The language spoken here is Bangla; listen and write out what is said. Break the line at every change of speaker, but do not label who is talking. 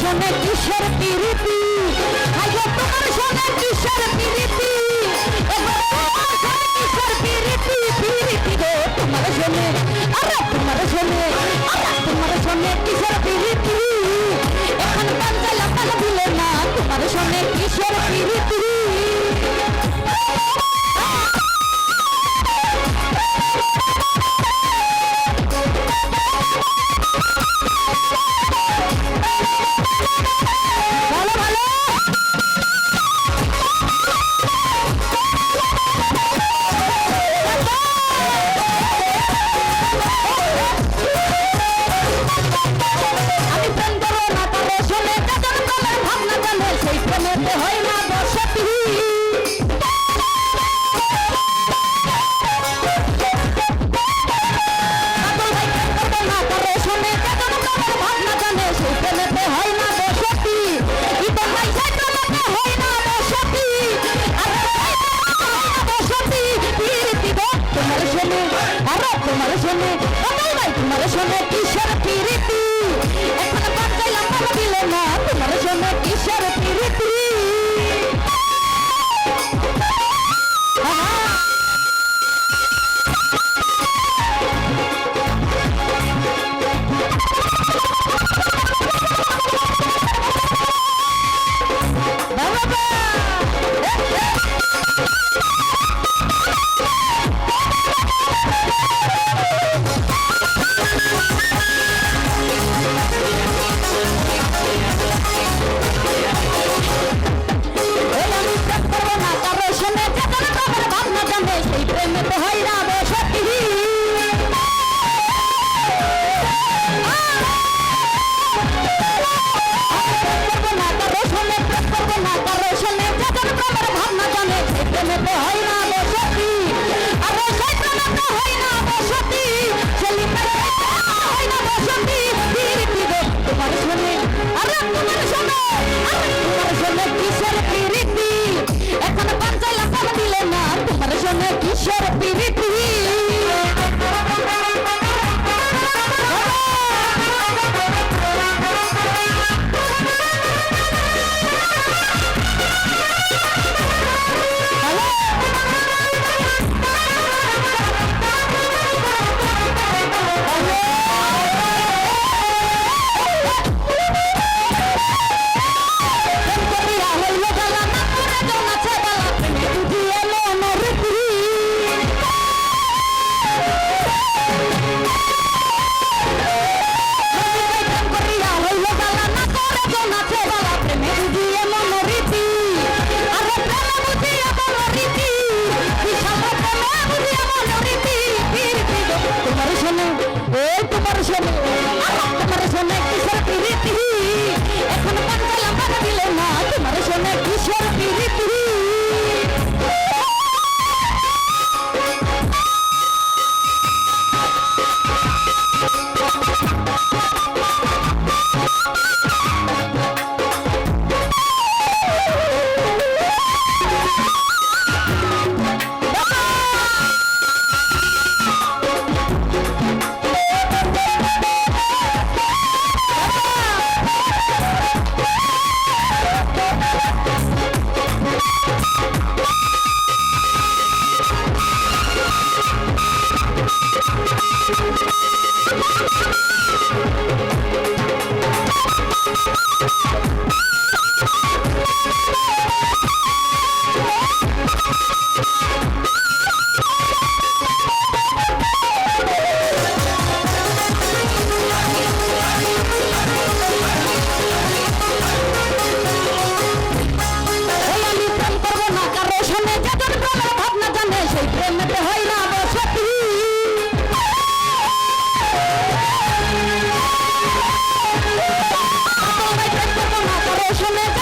শোনে কিসের পিরিপি আগে তোমার শোনে কিসের পিরিপি এবার তোমার শোনে কিসের পিরিপি পিরিপি গো? তোমার শোনে, আরে তোমার শোনে, আরে তোমার শোনে কিসের পিরিপি Thank you. Beijo, meu